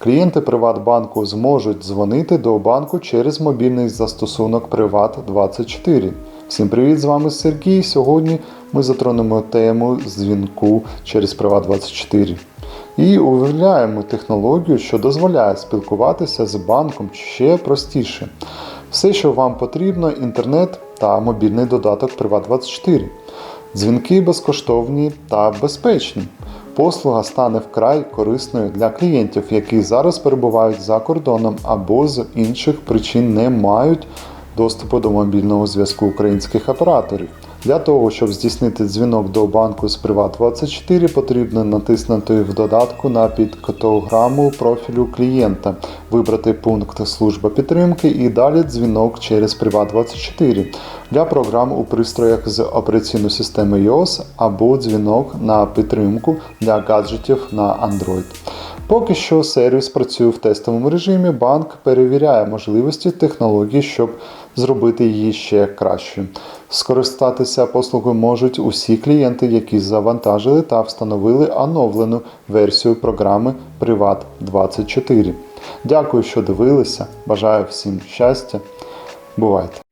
Клієнти Приватбанку зможуть дзвонити до банку через мобільний застосунок Приват24. Всім привіт! З вами Сергій. Сьогодні ми затронемо тему дзвінку через Приват24 і уявляємо технологію, що дозволяє спілкуватися з банком ще простіше. Все, що вам потрібно, інтернет та мобільний додаток Приват24. Дзвінки безкоштовні та безпечні. Послуга стане вкрай корисною для клієнтів, які зараз перебувають за кордоном або з інших причин не мають доступу до мобільного зв'язку українських операторів. Для того, щоб здійснити дзвінок до банку з Приват24, потрібно натиснути в додатку на підкотограму профілю клієнта, вибрати пункт служба підтримки і далі дзвінок через Приват24 для програм у пристроях з операційною системою iOS або дзвінок на підтримку для гаджетів на Android. Поки що сервіс працює в тестовому режимі, банк перевіряє можливості технології, щоб зробити її ще кращою. Скористатися послугою можуть усі клієнти, які завантажили та встановили оновлену версію програми Privat24. Дякую, що дивилися. Бажаю всім щастя. Бувайте!